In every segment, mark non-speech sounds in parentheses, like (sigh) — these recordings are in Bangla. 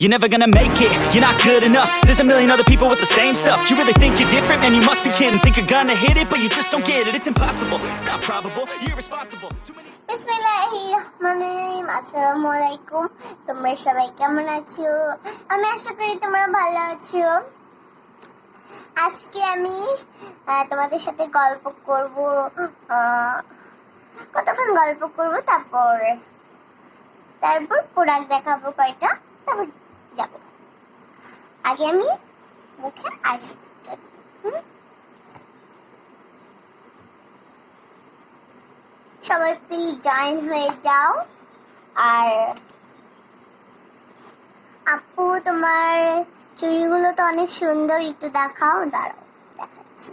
You're never gonna make it, you're not good enough There's a million other people with the same stuff You really think you're different? Man, you must be kidding Think you're gonna hit it, but you just don't get it It's impossible, it's not probable, you're irresponsible রহমানির আসসালামু আলাইকুম তোমরা সবাই কেমন আছো আমি আশা করি তোমরা ভালো আছো আজকে আমি তোমাদের সাথে গল্প করব কতক্ষণ গল্প করব তারপর তারপর প্রোডাক্ট দেখাবো কয়টা তারপর যাব। আগে আমি মুখে হুম? সবাই প্লিজ জয়েন হয়ে যাও। আর আপু, তোমার চুড়িগুলো তো অনেক সুন্দর, একটু দেখাও, দাঁড়াও, দেখাচ্ছি।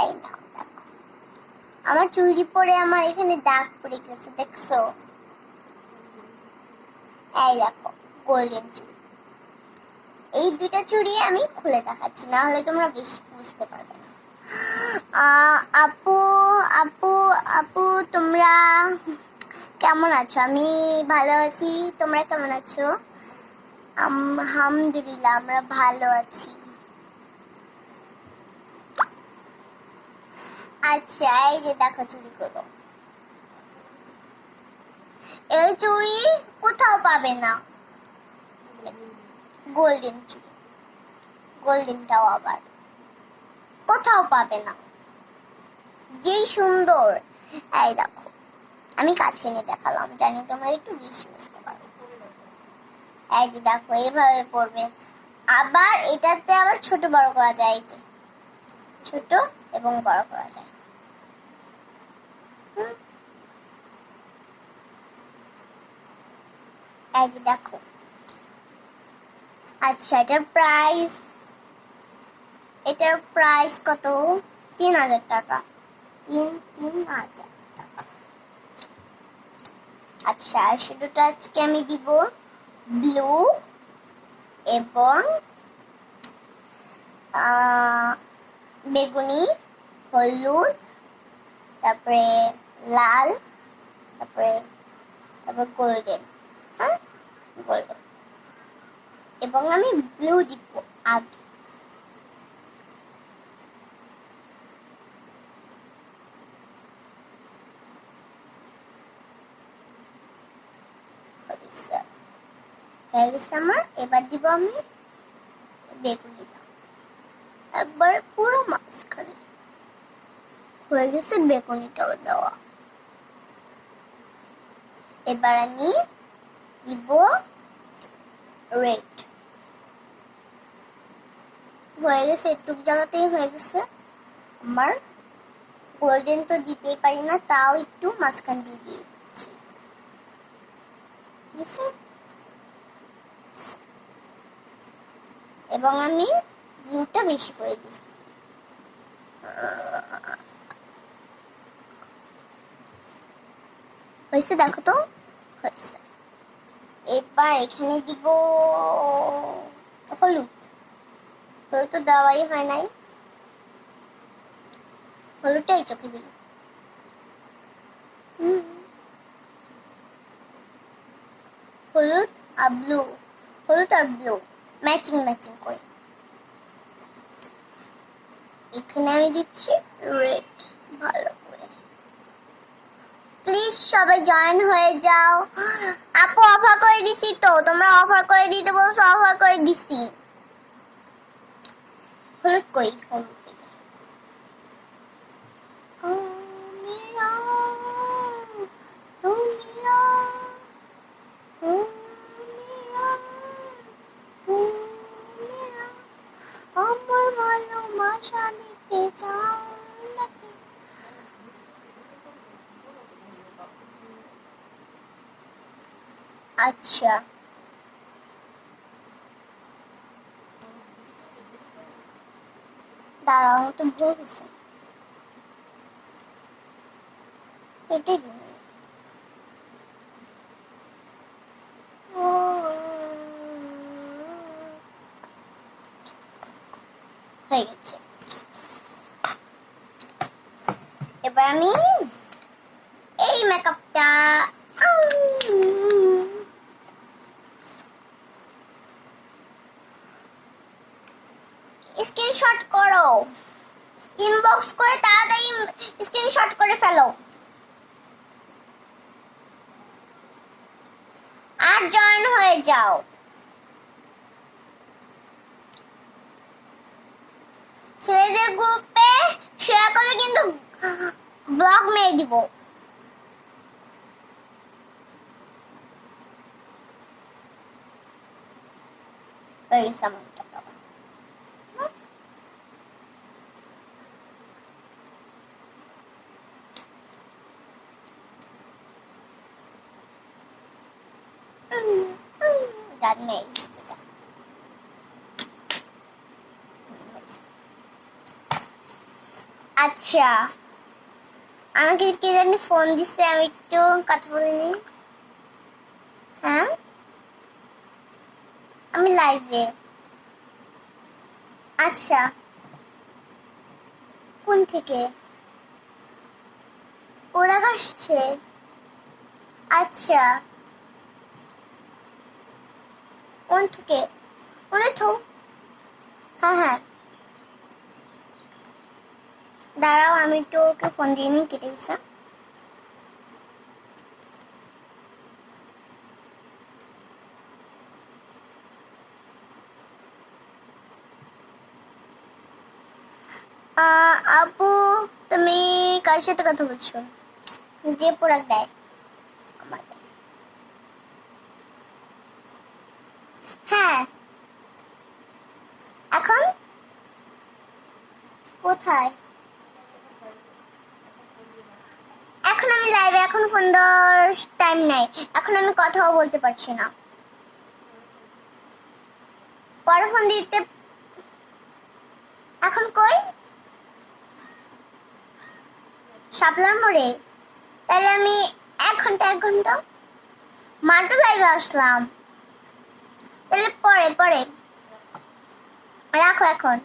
এই নাও, দেখো। আমার চুড়ি পরে আমার এখানে দাগ পড়ে গেছে, দেখছ? এই দেখো গোল্ডেন চুড়ি। এই দুইটা চুড়ি আমি খুলে দেখাচ্ছি, না হলে তোমরা বেশি বুঝতে পারবে না। আপু আপু আপু, তোমরা কেমন আছো? আমি ভালো আছি, তোমরা কেমন আছো? আলহামদুলিল্লাহ, আমরা ভালো আছি। আচ্ছা এই যে দেখো চুরি করো এই চুড়ি কোথাও পাবে না। গোল্ডেন চুড়ি গোল্ডেনটাও আবার। কোথাও পাবে না। যেই সুন্দর। এই দেখো, আমি কাছে নিয়ে দেখালাম। জানি তোমরা একটু বেশি বুঝতে পারো। এই যে দেখো এইভাবে পড়বে। আবার এটাতে আবার ছোট বড় করা যায় যে। ছোট এবং বড় করা যায়। এই যে দেখো আচ্ছা এটার প্রাইস এটার প্রাইস কত? তিন হাজার টাকা। তিন তিন হাজার টাকা। আচ্ছা শুধুটা আজকে আমি দিব ব্লু এবং বেগুনি, হলুদ, তারপরে লাল, তারপরে, তারপর গোল্ডেন হ্যাঁ? গোল্ডেন এবং আমি ব্লু দিব আগে আমার এবার দিব আমি বেগুনিটা একবার পুরো মাঝখানে হয়ে গেছে বেগুনিটাও দেওয়া এবার আমি দিব রেড হয়ে গেছে একটু জায়গাতেই হয়ে গেছে। আমার গোল্ডেন তো দিতেই পারি না, তাও একটু মাঝখান দিয়ে দিয়েছি বুঝছ? এবং আমি ব্লুটা বেশি করে দিচ্ছি। হয়েছে, দেখো তো? হয়েছে। এবার এখানে দিব হলুদ। হলুদ তো দেওয়াই হয় নাই। হলুদটাই চোখে দিই। হলুদ আর ব্লু হলুদ আর ব্লু ম্যাচিং ম্যাচিং করে। এখানে আমি দিচ্ছি রেড ভালো করে। প্লিজ সবাই জয়েন হয়ে যাও। (gasps) আপু অফার করে দিছি তো, তোমরা অফার করে দিতে বলছো অফার করে দিছি। হলুদ কই ভালোবাসা দিতে চাও নাকি আচ্ছা দাঁড়াও আমি তো ভুল গেছি এটাই দিন হয়ে গেছে এবার আমি এই মেকআপটা স্ক্রিনশট করো ইনবক্স করে তাড়াতাড়ি স্ক্রিনশট করে ফেলো। আর জয়েন হয়ে যাও। ছেলেদের গ্রুপে শেয়ার করলে কিন্তু ব্লগ মেরে দিব। হয়ে গেছে আমার টাকা। That makes আচ্ছা। আমাকে কে জানি ফোন দিচ্ছে আমি একটু কথা বলে নিই। হ্যাঁ? আমি লাইভে আচ্ছা। কোন থেকে? ওরা আসছে আচ্ছা। থেকে। মনে তো হ্যাঁ হ্যাঁ। দাঁড়াও আমি একটু ওকে ফোন দিয়ে নিই কেটে আহ, আপু তুমি কার সাথে কথা বলছো? যে প্রোডাক্ট দেয় আমাদের হ্যাঁ এখন কোথায়? এখন আমি লাইভে এখন ফোন দেওয়ার টাইম নাই। এখন আমি কথাও বলতে পারছি না। পরে ফোন দিতে এখন কই? শাপলার মোড়ে। তাহলে আমি এক ঘণ্টা এক ঘণ্টা? মাত্র লাইভে আসলাম। তাহলে পরে পরে। রাখো এখন।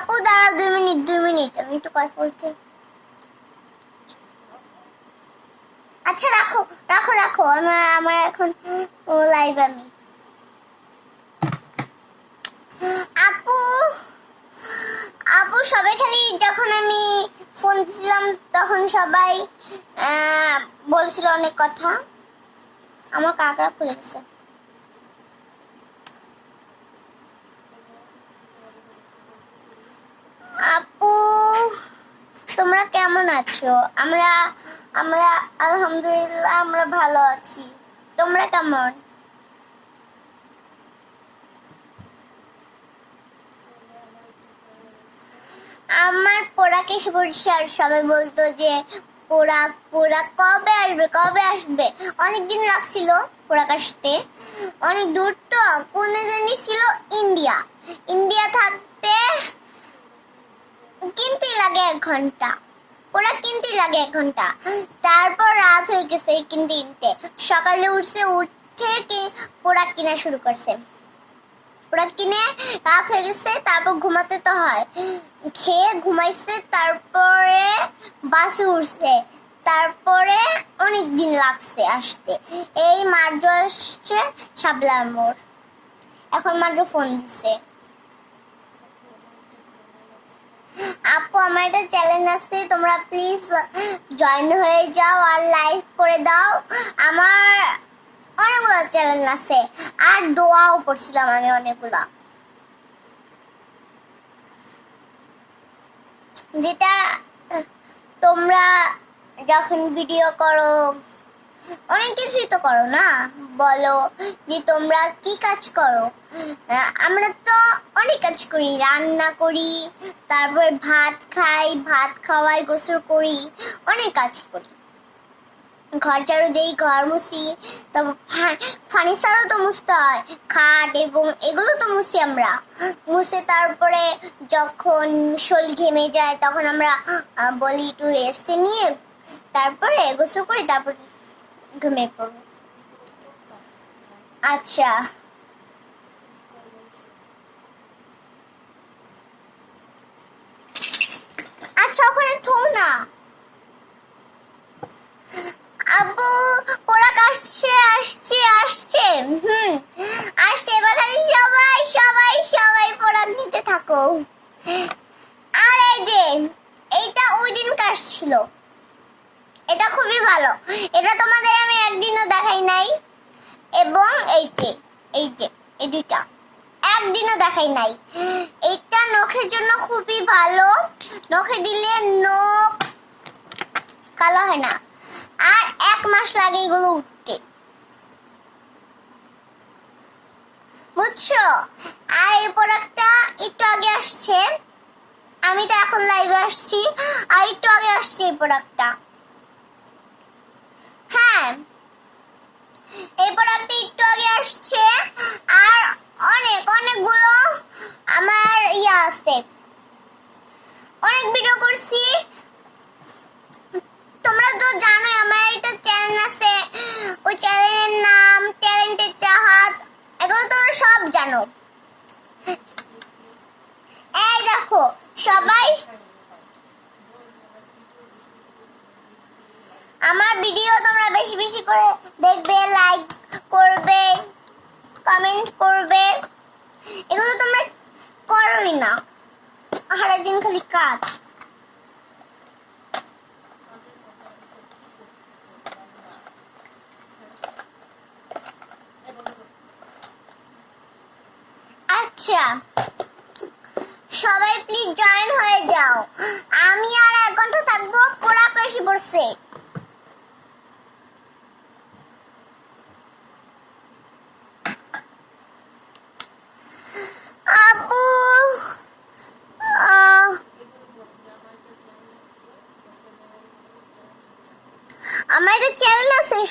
আপু দাঁড়াও দুই মিনিট দুই মিনিট। আমি একটু কথা বলতে আচ্ছা রাখো রাখো রাখো। আমার আমার এখন লাইভ আমি। আপু আপু সবাই খালি যখন আমি ফোন দিছিলাম, তখন সবাই বলছিল অনেক কথা। আমার কাকড়া খুলে গেছে আপু তোমরা কেমন আছো? আমরা আমরা, আলহামদুলিল্লাহ আমরা ভালো আছি। তোমরা কেমন? আমার পোড়াকে সরিষার সবাই বলতো যে, পোড়া পোড়া কবে আসবে কবে আসবে? অনেক দিন লাগছিল পোড়াক আসতে অনেক দূর তো, কোনে জানি ছিল ইন্ডিয়া। ইন্ডিয়া থাকতে কিনতে লাগে এক ঘণ্টা। ওরা কিনতে লাগে এক ঘণ্টা তারপর রাত হয়ে গেছে কিনতে কিনতে। সকালে উঠছে, উঠে কি পোড়া কিনা শুরু করছে। পোড়া কিনে রাত হয়ে গেছে, তারপর ঘুমাতে তো হয়। খেয়ে ঘুমাইছে, তারপরে বাসে উঠছে। তারপরে অনেক দিন লাগছে আসতে। এই মার্জ আসছে সাবলার মোড়। এখন মাত্র ফোন দিছে। আপু, আমার একটা চ্যানেল আছে। তোমরা প্লিজ জয়েন হয়ে যাও আর লাইক করে দাও। আমার অনেকগুলো চ্যানেল আছে। আর দোয়াও করছিলাম আমি অনেকগুলা। যেটা তোমরা যখন ভিডিও করো অনেক কিছুই তো করো না? বলো যে তোমরা কি কাজ করো? আমরা তো অনেক কাজ করি, রান্না করি, তারপর ভাত খাই, ভাত খাওয়াই, গোসল করি, অনেক কাজ করি। ঘর ঝাড়ু দেই, ঘর মুছি তারপর ফার্নিচারও তো মুছতে হয়, খাট এবং এগুলো তো মুছি আমরা। মুছে তারপরে যখন শোল ঘেমে যায়, তখন আমরা বলি একটু রেস্ট নিয়ে তারপরে গোসল করি, তারপর ঘুমিয়ে পড়ব আচ্ছা। আচ্ছা ওখানে না। আসছে আসছে আসছে। হুম, আসছে। এবার খালি সবাই সবাই সবাই পোড়া নিতে থাকো। আর এই যে, এইটা ওই দিন ছিল এটা খুবই ভালো। এটা তোমাদের আমি একদিনও দেখাই নাই। এবং এই যে এই যে, এই দুইটা। একদিনও দেখাই নাই। এটা নখের জন্য খুবই ভালো। নখে দিলে নখ কালো হয় না। আর এক মাস লাগে এগুলো উঠতে। বুঝছ? আর এই প্রোডাক্টটা একটু আগে আসছে। আমি তো এখন লাইভে আসছি। আর একটু আগে আসছে এই প্রোডাক্টটা dikkat.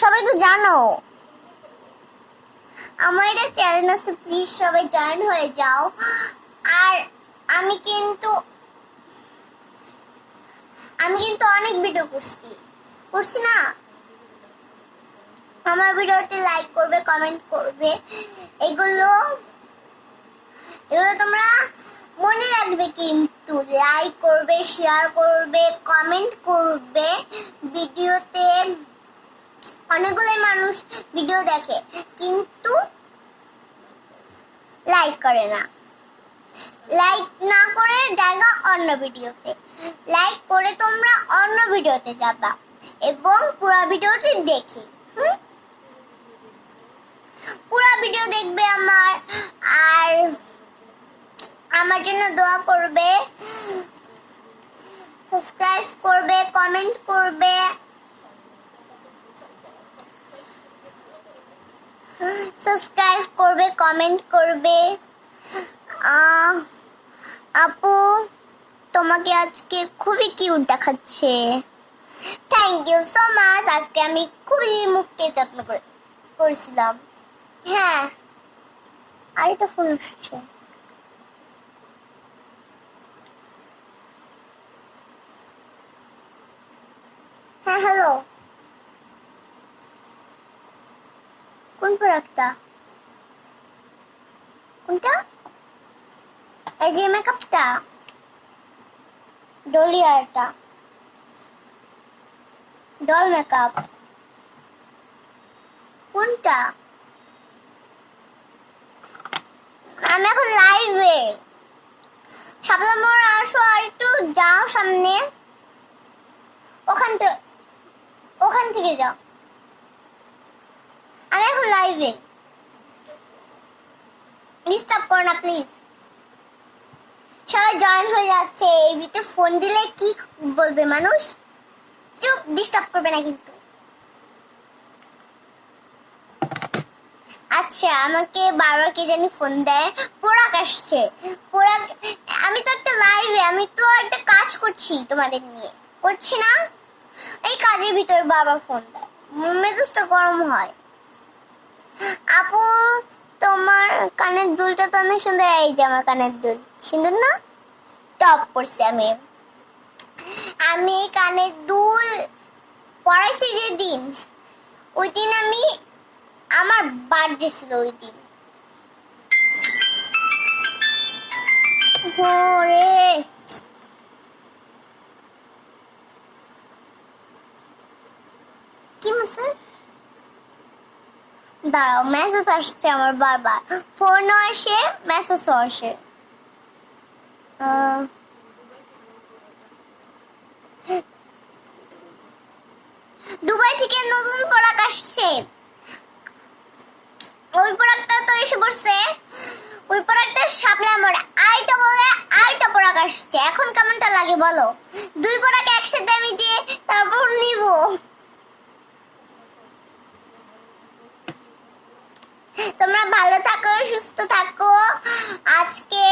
সবাই তো জানো। আমার একটা চ্যানেল আছে প্লিজ সবাই জয়েন হয়ে যাও। আর আমি কিন্তু আমি কিন্তু অনেক ভিডিও করছি। করছি না? আমার ভিডিওতে লাইক করবে কমেন্ট করবে। এগুলো এগুলো তোমরা মনে রাখবে কিন্তু। লাইক করবে শেয়ার করবে কমেন্ট করবে। ভিডিওতে অনেকগুলো মানুষ ভিডিও দেখে, কিন্তু লাইক করে না। লাইক না করে জায়গা অন্য ভিডিওতে লাইক করে তোমরা অন্য ভিডিওতে যাবা এবং পুরো ভিডিওটি দেখি। পুরো ভিডিও দেখবে আমার, আর আমার জন্য দোয়া করবে সাবস্ক্রাইব করবে কমেন্ট করবে। সাবস্ক্রাইব করবে কমেন্ট করবে। আপু, তোমাকে আজকে খুবই কিউট দেখাচ্ছে। থ্যাংক ইউ সো মাচ আজকে আমি খুবই মুখকে যত্ন করে করেছিলাম। হ্যাঁ। আরেকটা ফোন আসছে। হ্যাঁ হ্যালো কোন প্রোডাক্টটা? কোনটা? এই যে মেকআপটা ডলিয়ারটা ডল মেকআপ কোনটা? আমি এখন লাইভে মোড় আসো, আর একটু যাও সামনে। ওখান থেকে ওখান থেকে যাও। আমি এখন লাইভে ডিস্টার্ব করো না প্লিজ সবাই জয়েন হয়ে যাচ্ছে। ভিতরে ফোন দিলে কি বলবে মানুষ? চুপ ডিস্টার্ব করবে না কিন্তু। আচ্ছা আমাকে বারবার কে জানি ফোন দেয়। পোড়াক আসছে। পোড়াক, আমি তো একটা লাইভে আমি তো একটা কাজ করছি তোমাদের নিয়ে। করছি না? এই কাজের ভিতর বারবার ফোন দেয়। মেজাজটা গরম হয়। আপু, তোমার কানের দুলটা তো অনেক সুন্দর। এই যে আমার কানের দুল। সুন্দর না? টপ করছি আমি। আমি কানের দুল পড়াইছি যেদিন ওই দিন আমি আমার বার্থডে ছিল ওই দিন ওরে কি মুসর দাঁড়াও মেসেজ আসছে আমার বারবার। ফোনও আসে মেসেজও আসে। দুবাই থেকে নতুন প্রোডাক্ট আসছে। ওই প্রোডাক্টটা তো এসে পড়ছে। ওই প্রোডাক্টের সামনে আমার আইটা বলে আইটা প্রোডাক্ট আসছে। এখন কেমনটা লাগে বলো? দুই প্রোডাক্ট একসাথে আমি যে তারপর নিব। তোমরা ভালো থাকো, সুস্থ থাকো। আজকে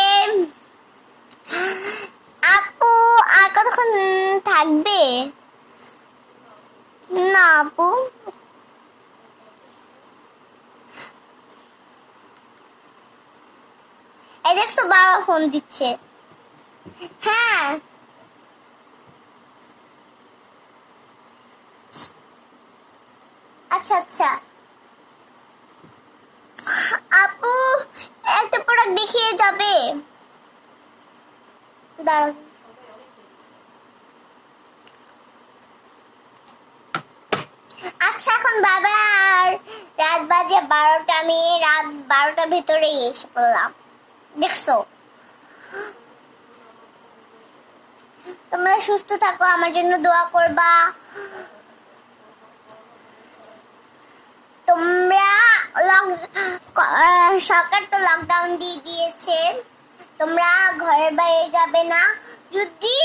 আপু আর কতক্ষণ থাকবে? না, আপু। এই দেখছ, বাবা ফোন দিচ্ছে। হ্যাঁ। আচ্ছা আচ্ছা। আপু, একটা প্রোডাক্ট দেখিয়ে যাবে। দাঁড়াও। আচ্ছা এখন বাবা, আর রাত বাজে বারোটা, আমি রাত বারোটার ভেতরেই এসে পড়লাম। দেখছ? তোমরা সুস্থ থাকো, আমার জন্য দোয়া করবা। তোমরা সরকার তো লকডাউন দিয়ে দিয়েছে। তোমরা ঘরের বাইরে যাবে না। যদি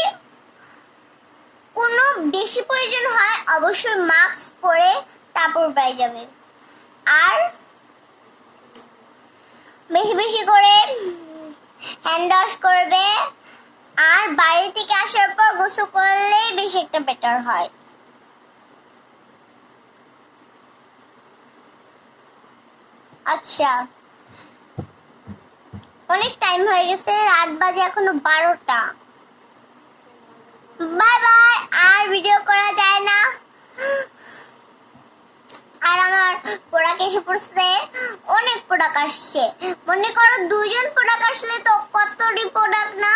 কোনো বেশি প্রয়োজন হয়, অবশ্যই মাস্ক পরে তারপর বাইরে যাবে। আর বেশি বেশি করে হ্যান্ড ওয়াশ করবে। আর বাড়ি থেকে আসার পর গোসল করলে বেশি একটা বেটার হয়। আচ্ছা। অনেক টাইম হয়ে গেছে, রাত বাজে এখনও বারোটা। বাই বাই আর ভিডিও করা যায় না। আর আমার প্রোডাক্ট এসে পড়ছে, অনেক প্রোডাক্ট আসছে। মনে করো দুইজন প্রোডাক্ট আসলে তো কতটি প্রোডাক্ট না,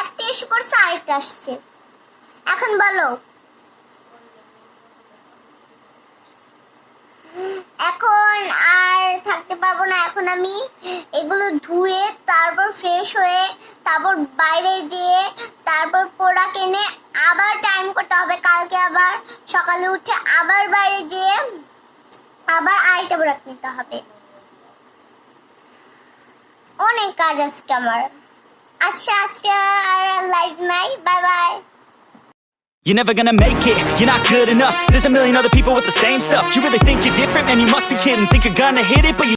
একটা এসে পড়ছে, আরেকটা আসছে। এখন বলো এখন আর থাকতে পারব না এখন আমি এগুলো ধুয়ে তারপর ফ্রেশ হয়ে তারপর বাইরে যেয়ে তারপর প্রোডাক্ট এনে আবার টাইম করতে হবে কালকে আবার সকালে উঠে আবার বাইরে যেয়ে আবার আরেকটা প্রোডাক্ট নিতে হবে অনেক কাজ আজকে আমার আচ্ছা আজকে আর লাইভ নাই bye bye You're never gonna make it, you're not good enough There's a million other people with the same stuff You really think you're different, man, you must be kidding Think you're gonna hit it, but you